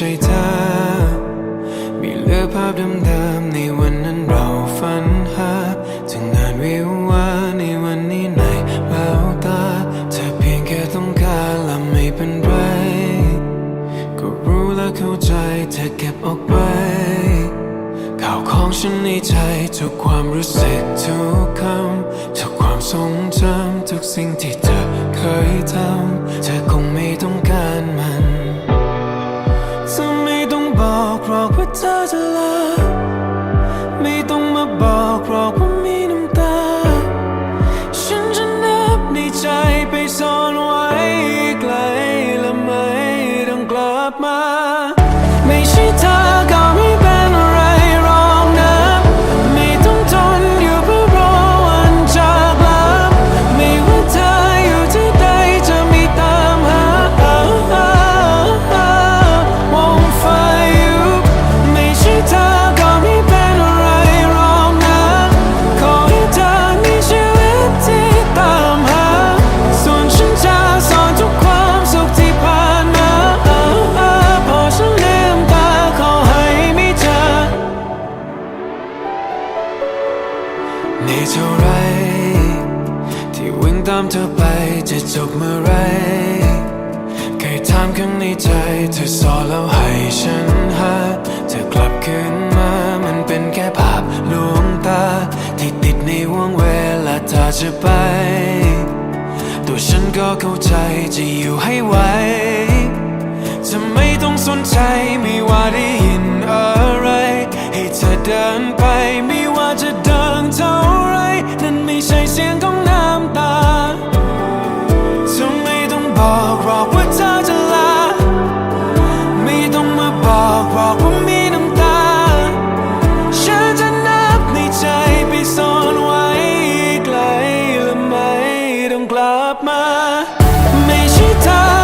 ใจเธอ มีเหลือภาพเดิมๆในวันนั้นเราฝันหาถึงงานวิววาในวันนี้ในแววตาเธอเพียงแค่ต้องการและไม่เป็นไร ก็รู้และเข้าใจเธอเก็บออกไว้ข่าวของฉันในใจทุกความรู้สึกทุกคำทุกความทรงจำทุกสิ่งที่เธอเคยทำเธอคงไม่ต้อง หรอกว่าเธอจะลาไม่ต้องมาบอกหรอกว่ามีน้ำตา ฉันจะนับในใจไปซ่อนไว้ไกลและไม่ต้องกลับมา ไม่ใช่เธอ นี่เท่าไร ที่วิ่งตามเธอไปจะจบเมื่อไรเคยถามข้างในใจเธอสอนแล้วให้ฉันหาเธอกลับคืนมามันเป็นแค่ภาพลวงตา ที่ติดในวงเวลาเธอจะไป ตัวฉันก็เข้าใจจะอยู่ให้ไหวจะไม่ต้องสนใจไม่ว่าได้ meditar.